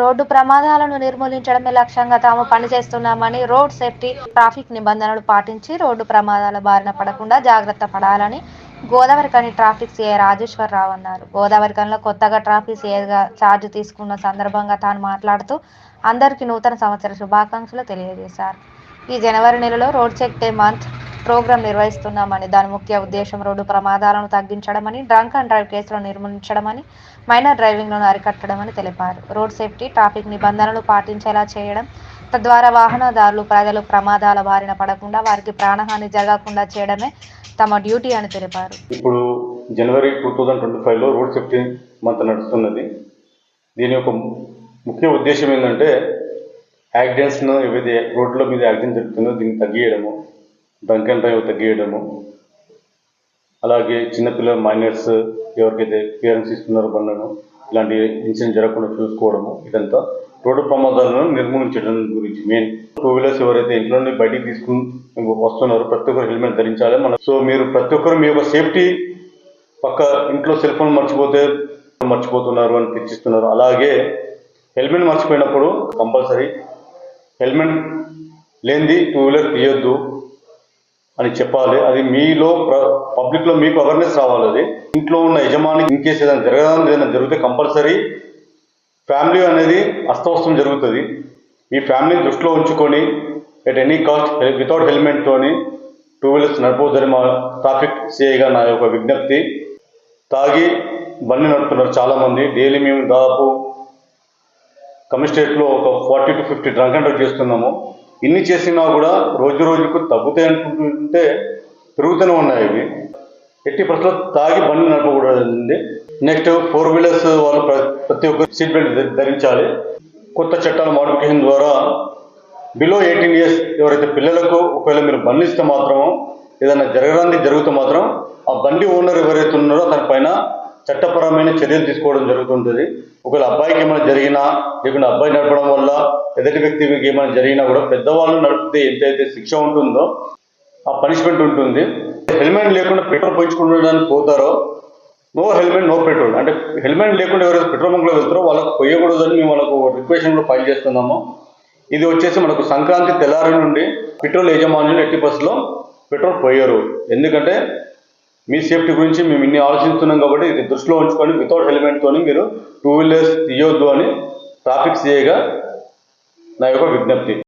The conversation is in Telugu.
రోడ్డు ప్రమాదాలను నిర్మూలించడమే లక్ష్యంగా తాము పనిచేస్తున్నామని రోడ్ సేఫ్టీ ట్రాఫిక్ నిబంధనలు పాటించి రోడ్డు ప్రమాదాల బారిన పడకుండా జాగ్రత్త పడాలని గోదావరికని ట్రాఫిక్ సీఐ రాజేశ్వరరావు అన్నారు. గోదావరికనిలో కొత్తగా ట్రాఫిక్ సీఐగా ఛార్జ్ తీసుకున్న సందర్భంగా తాను మాట్లాడుతూ అందరికీ నూతన సంవత్సర శుభాకాంక్షలు తెలియజేశారు. ఈ జనవరి నెలలో road check day month programme నిర్వహిస్తున్నామని దాని ముఖ్య ఉద్దేశం రోడ్డు ప్రమాదాలను తగ్గించడమని డ్రంక్ అండ్ డ్రైవ్ కేసులను నిర్మూలించడమని మైనర్ డ్రైవింగ్లను అరికట్టడమని తెలిపారు. రోడ్ సేఫ్టీ ట్రాఫిక్ నిబంధనలు పాటించేలా చేయడం తద్వారా వాహనదారులు ప్రజలు ప్రమాదాల బారిన పడకుండా వారికి ప్రాణహాని జరగకుండా చేయడమే తమ డ్యూటీ అని తెలిపారు. ఇప్పుడు జనవరి టూ థౌజండ్ ట్వంటీ ఫైవ్లో రోడ్ సేఫ్టీ మంత్ నడుస్తున్నది. దీని యొక్క ముఖ్య ఉద్దేశం ఏంటంటే యాక్సిడెంట్స్ను ఏవైతే రోడ్ల మీద యాక్సిడెంట్ జరుగుతుందో దీన్ని తగ్గియడము. డ్రంక్ అండ్ డ్రైవ్ తగ్గియడము. అలాగే చిన్నపిల్లల మైనర్స్ ఎవరికైతే పేరెంట్స్ ఇస్తున్నారో బండను ఇలాంటి ఇన్సిడెంట్ జరగకుండా చూసుకోవడము ఇదంతా రోడ్డు ప్రమాదాలను నిర్మూలించడం గురించి మెయిన్ టూ వీలర్స్ ఎవరైతే ఇంట్లో నుండి బయటికి తీసుకుని వస్తున్నారో ప్రతి ఒక్కరు హెల్మెట్ ధరించాలి. మనం సో మీరు ప్రతి ఒక్కరు మీ యొక్క సేఫ్టీ పక్క ఇంట్లో సెల్ ఫోన్ మర్చిపోతే మర్చిపోతున్నారు అని తెచ్చిస్తున్నారు అలాగే హెల్మెట్ మర్చిపోయినప్పుడు కంపల్సరీ హెల్మెట్ లేనిది టూ వీలర్ తీయొద్దు. అని చెప్పాలి. అది మీలో పబ్లిక్లో మీకు అవేర్నెస్ రావాలి అది. ఇంట్లో ఉన్న యజమానికి ఇన్కేస్ ఏదైనా జరగడం ఏదైనా జరిగితే కంపల్సరీ ఫ్యామిలీ అనేది అస్తవస్తం జరుగుతుంది. ఈ ఫ్యామిలీ దృష్టిలో ఉంచుకొని at any cost without helmet తోని టూ వీలర్స్ నడపవద్దని మా ట్రాఫిక్ సిఐగా నా యొక్క విజ్ఞప్తి. తాగి బండి నడుపుతున్నారు చాలా మంది డైలీ మేము దాదాపు కమిస్టేట్లో ఒక forty to fifty drunk and drive చేస్తున్నాము. ఇన్ని చేసినా కూడా రోజు రోజుకు తగ్గుతాయి అనుకుంటుంటే పెరుగుతూనే ఉన్నాయి ఇవి ఎట్టి పరిస్థితుల్లో తాగి బండి నడపకూడదండి. నెక్స్ట్ ఫోర్ వీలర్స్ వాళ్ళు ప్రతి ఒక్క సీట్ బెల్ట్ ధరించాలి. కొత్త చట్టాల మోడిఫికేషన్ ద్వారా బిలో ఎయిటీన్ ఇయర్స్ ఎవరైతే పిల్లలకు ఒకవేళ మీరు బండిస్తే మాత్రం ఏదైనా జరగడానికి జరిగితే మాత్రం ఆ బండి ఓనర్ ఎవరైతే ఉన్నారో పైన చట్టపరమైన చర్యలు తీసుకోవడం జరుగుతుంటుంది. ఒకవేళ అబ్బాయికి ఏమైనా జరిగినా లేకుంటే అబ్బాయి నడపడం వల్ల ఎదుటి వ్యక్తికి ఏమైనా జరిగినా కూడా పెద్దవాళ్ళు నడిపితే ఎంతైతే శిక్ష ఉంటుందో ఆ పనిష్మెంట్ ఉంటుంది. హెల్మెట్ లేకుండా పెట్రోల్ పోయించుకోవడానికి పోతారో నో హెల్మెట్ నో పెట్రోల్. అంటే హెల్మెట్ లేకుండా ఎవరైతే పెట్రోల్ బంక్లో వెళ్తారో వాళ్ళకు పోయకూడదని మేము వాళ్ళకు రిక్వెషన్ కూడా ఫైల్ చేస్తున్నాము. ఇది వచ్చేసి మనకు సంక్రాంతి తెల్లారి నుండి పెట్రోల్ యజమానులు ఎట్టి బస్సులో పెట్రోల్ పోయారు. ఎందుకంటే మీ సేఫ్టీ గురించి మేము ఇన్ని ఆలోచిస్తున్నాం కాబట్టి ఇది దృష్టిలో ఉంచుకొని వితౌట్ హెల్మెట్తోని మీరు టూ వీలర్స్ తీయొద్దు అని ట్రాఫిక్ సిఐగా నా యొక్క విజ్ఞప్తి.